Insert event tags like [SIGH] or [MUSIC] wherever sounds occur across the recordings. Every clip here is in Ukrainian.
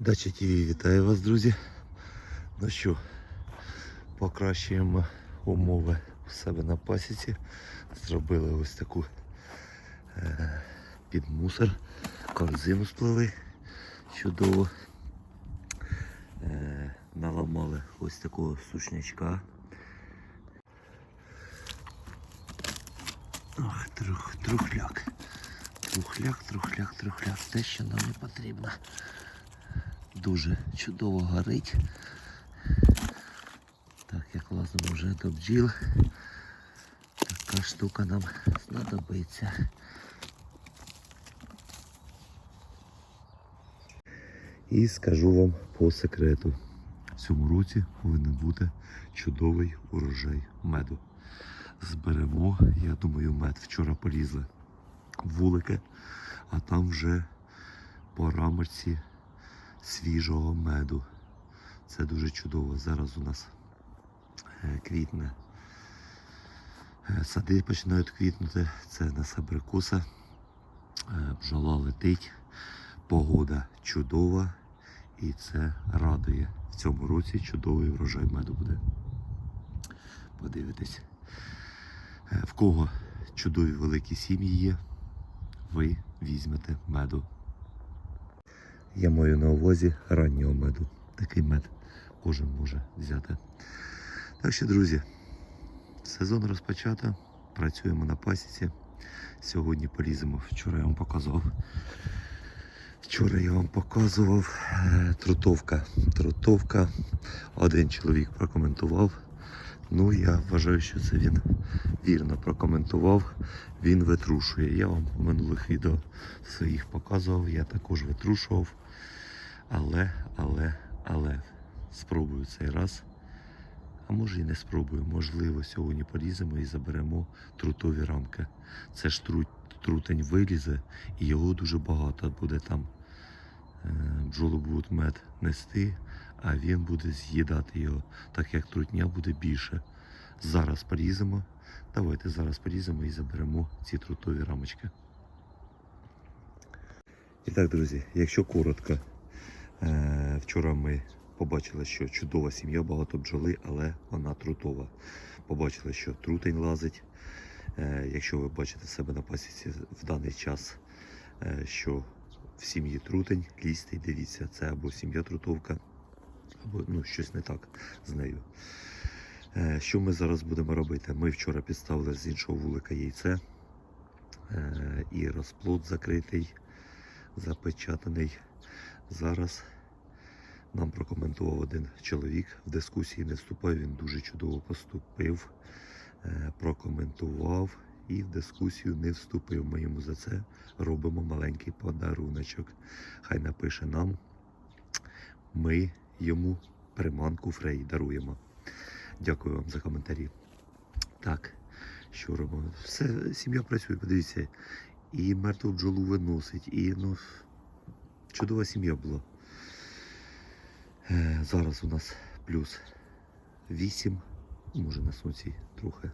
Дача ТВ вітаю вас, друзі. Ну що, покращуємо умови у себе на пасіці. Зробили ось таку е, під мусор, корзину сплели. Чудово. Е, наламали ось такого сушнячка. Ох, трух, трухляк. Трухляк, трухляк, трухляк. Те, що нам не потрібно дуже чудово горить. Так, як лазимо вже до бджіл. Така штука нам знадобиться. І скажу вам по секрету. В цьому році повинен бути чудовий урожай меду. Зберемо, я думаю, мед. Вчора полізли вулики, а там вже по рамочці свіжого меду. Це дуже чудово. Зараз у нас е, квітне. Е, Сади починають квітнути. Це нас абрикоса. Е, Бджола летить. Погода чудова. І це радує. В цьому році чудовий врожай меду буде. Подивитись. В кого чудові великі сім'ї є, ви візьмете меду я маю на увазі раннього меду. Такий мед кожен може взяти. Так що, друзі, сезон розпочато. Працюємо на пасіці. Сьогодні поліземо. Вчора я вам показував. Вчора я вам показував е, трутовка. Трутовка. Один чоловік прокоментував. Ну, я вважаю, що це він вірно прокоментував. Він витрушує. Я вам у минулих відео своїх показував, я також витрушував. Але, але, але спробую цей раз. А може і не спробую. Можливо, сьогодні поліземо і заберемо трутові рамки. Це ж трут, трутень вилізе і його дуже багато буде там. Бджоли будуть мед нести, а він буде з'їдати його, так як трутня буде більше. Зараз поріземо. Давайте зараз поріземо і заберемо ці трутові рамочки. І так, друзі, якщо коротко, е, вчора ми побачили, що чудова сім'я, багато бджоли, але вона трутова. Побачили, що трутень лазить. Е, Якщо ви бачите себе на пасіці в даний час, е, що в сім'ї трутень, лізьте і дивіться, це або сім'я трутовка, або ну, щось не так з нею. Е, Що ми зараз будемо робити? Ми вчора підставили з іншого вулика яйце е, і розплод закритий, запечатаний. Зараз нам прокоментував один чоловік. В дискусії не вступав, він дуже чудово поступив, е, прокоментував і в дискусію не вступив. Ми йому за це робимо маленький подаруночок. Хай напише нам, ми йому приманку Фрей даруємо. Дякую вам за коментарі. Так, що робимо? Все, сім'я працює, подивіться. І мертву бджолу виносить, і ну, чудова сім'я була. Е, зараз у нас плюс 8, може на сонці трохи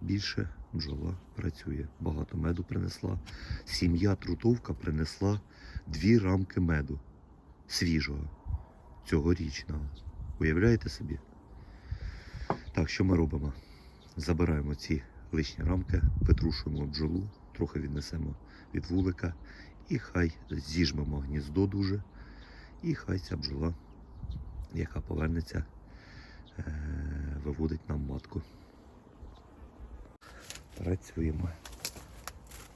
більше. Бджола працює. Багато меду принесла. Сім'я трутовка принесла дві рамки меду свіжого, цьогорічного. Уявляєте собі? Так, що ми робимо? Забираємо ці лишні рамки, витрушуємо бджолу, трохи віднесемо від вулика і хай зіжмемо гніздо дуже. І хай ця бджола, яка повернеться, е, виводить нам матку. Працюємо.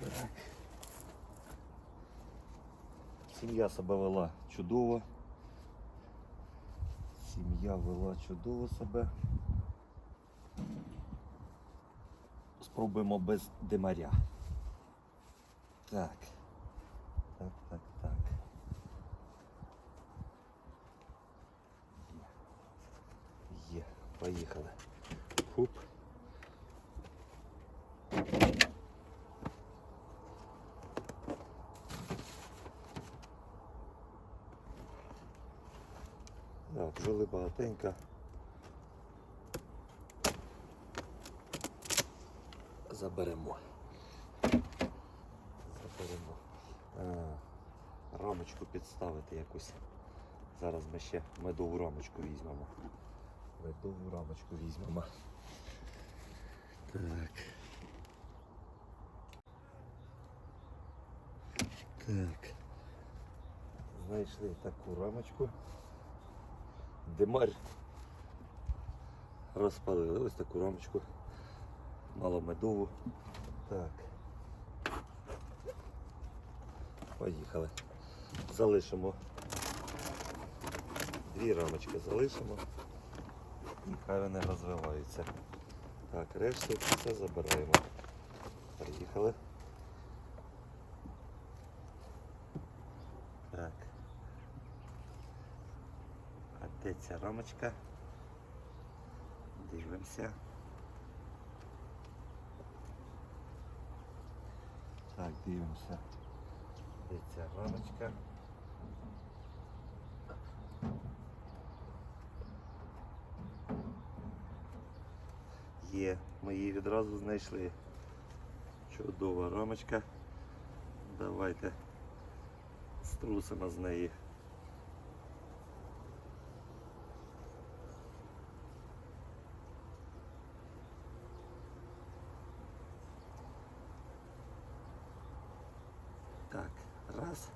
Так. Сім'я себе вела чудово. Сім'я вела чудово себе. Спробуємо без димаря. Так. Так, так, так. Є. Є. Поїхали. Жили багатенько. Заберемо. Заберемо. А, рамочку підставити якусь Зараз ми ще медову рамочку візьмемо. Медову рамочку візьмемо. Так. Так. Знайшли таку рамочку. Димар розпалили ось таку рамочку. Маломедову. Так. Поїхали. Залишимо. Дві рамочки залишимо. І хай вони розвиваються. Так, решту все забираємо. Поїхали. Так. А де ця рамочка? Дивимося. Так, дивимося. Де ця рамочка? Є, ми її відразу знайшли. Чудова рамочка. Давайте струсимо з неї. Так, раз.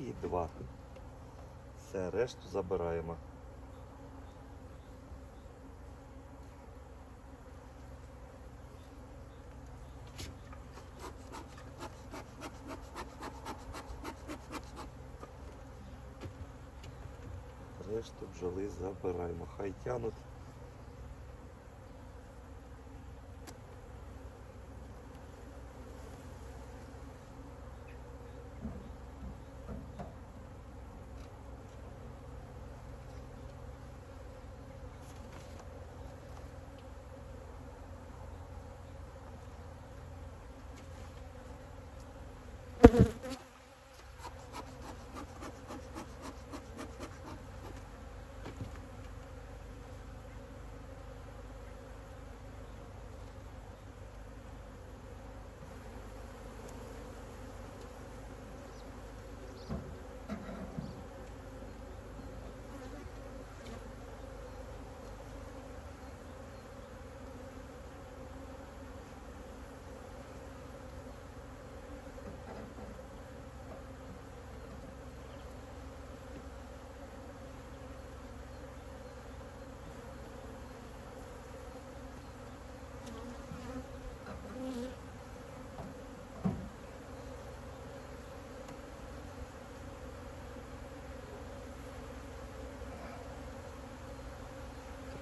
І два. Все, решту забираємо. Решту бджоли забираємо. Хай тянуть. Mm-hmm. [LAUGHS]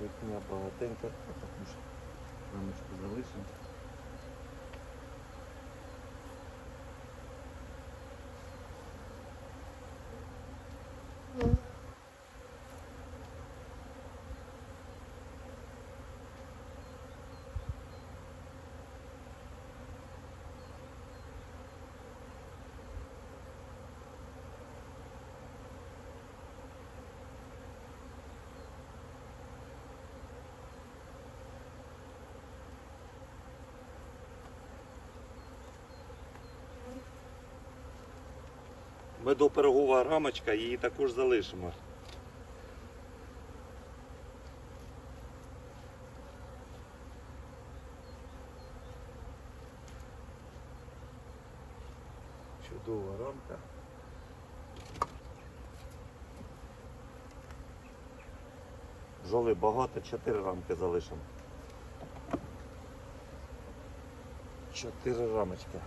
Трутня багатенька, рамочку залишимо. Медопирогова рамочка, її також залишимо. Чудова рамка. Жоли багато, чотири рамки залишимо. Чотири рамочки.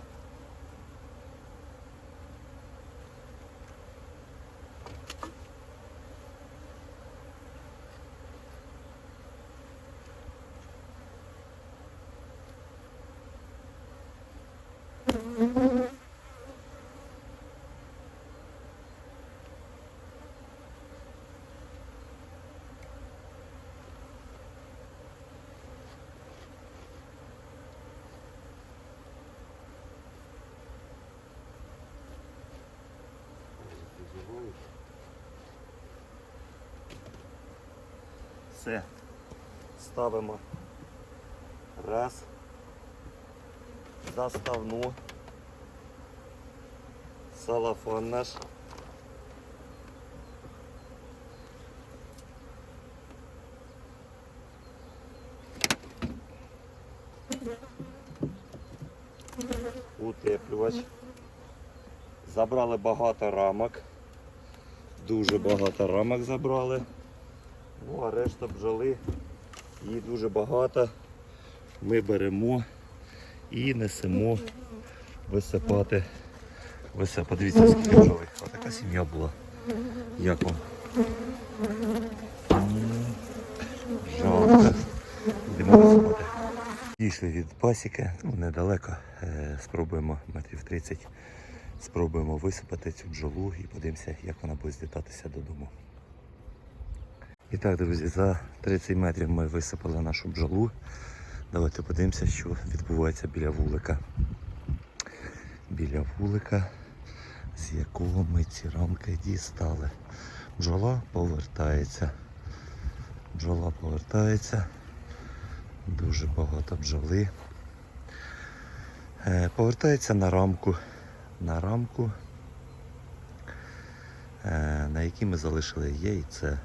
Все. Ставимо раз. Заставну. Салафон наш. Утеплювач. Забрали багато рамок. Дуже багато рамок забрали. Ну, а решта бджоли. Її дуже багато. Ми беремо і несемо висипати. Висипати. Подивіться, скільки бджоли. Ось така сім'я була. Як вам? Жалко. Йдемо висипати. Дійшли від пасіки, ну недалеко. Е, Спробуємо метрів 30. Спробуємо висипати цю бджолу і подивимося, як вона буде злітатися додому. І так, друзі, за 30 метрів ми висипали нашу бджолу. Давайте подивимося, що відбувається біля вулика. Біля вулика, з якого ми ці рамки дістали. Бджола повертається. Бджола повертається. Дуже багато бджоли. Е, Повертається на рамку. На рамку, е, на якій ми залишили яйце.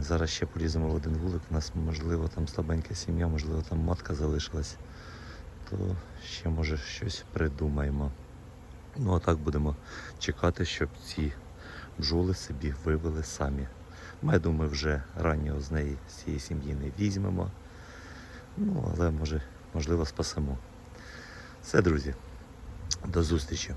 Зараз ще поліземо в один вулик. У нас можливо там слабенька сім'я, можливо там матка залишилась. То ще може щось придумаємо. Ну а так будемо чекати, щоб ці бджоли собі вивели самі. Меду ми вже раннього з неї з цієї сім'ї не візьмемо. Ну, але може, можливо, спасемо. Все, друзі. До зустрічі.